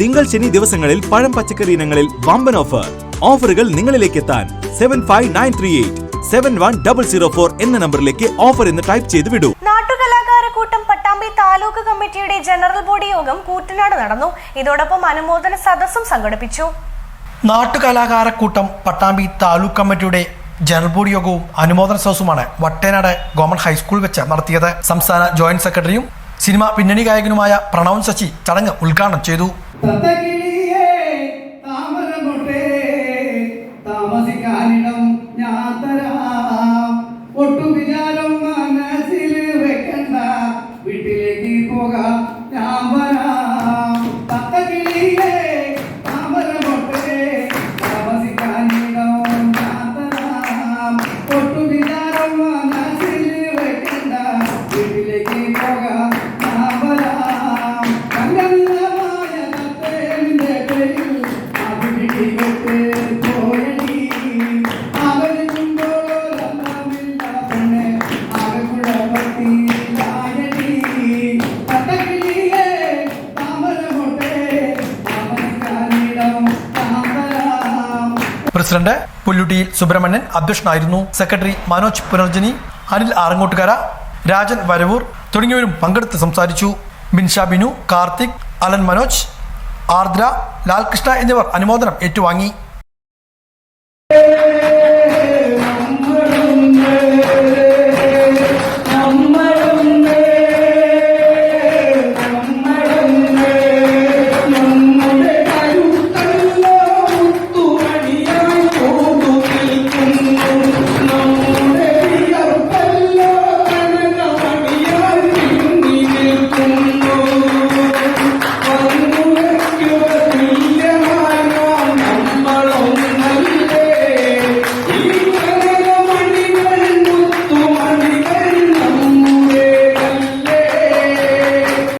തിങ്കൾ ശനി ദിവസങ്ങളിൽ പഴം പച്ചക്കറി ഇനങ്ങളിൽ വമ്പൻ ഓഫർ ഓഫറുകൾ നിങ്ങളിലേക്ക് എത്താൻ seven five nine three eight seven one double zero four എന്ന നമ്പറിലേക്ക് ഓഫർ എന്ന് ടൈപ്പ് ചെയ്ത് വിടൂ. നാട്ടുകലാകാരക്കൂട്ടം പട്ടാമ്പി താലൂക്ക് കമ്മിറ്റിയുടെ ജനറൽ ബോഡി യോഗം കൂറ്റനാട് നടന്നു. ഇതോടൊപ്പം അനുമോദന സദസ്സും സംഘടിപ്പിച്ചു. നാട്ടുകലാകാരക്കൂട്ടം പട്ടാമ്പി താലൂക്ക് കമ്മിറ്റിയുടെ ജനറൽ ബോഡി യോഗവും അനുമോദന സദസ്സുമാണ് വട്ടേനാട് ഗവൺമെന്റ് ഹൈസ്കൂൾ വെച്ച് നടത്തിയത്. സംസ്ഥാന ജോയിന്റ് സെക്രട്ടറിയും സിനിമ പിന്നണി ഗായകനുമായ പ്രണവ് ശശി ചടങ്ങ് ഉദ്ഘാടനം ചെയ്തു. താമസിക്കാനിടം ഞാൻ തരാം. മനസ്സിൽ വെക്കണ്ട. വീട്ടിലേക്ക് പോകാം ഞാൻ വരാം. പ്രസിഡന്റ് പുല്ലുട്ടിയിൽ സുബ്രഹ്മണ്യൻ അധ്യക്ഷനായിരുന്നു സെക്രട്ടറി മനോജ് പുനർജനി അനിൽ ആറങ്ങോട്ടുകര രാജൻ വരവൂർ തുടങ്ങിയവരും പങ്കെടുത്ത് സംസാരിച്ചു. ബിൻഷാ ബിനു കാർത്തിക് അലൻ മനോജ് ആർദ്ര ലാൽകൃഷ്ണ എന്നിവർ അനുമോദനം ഏറ്റുവാങ്ങി.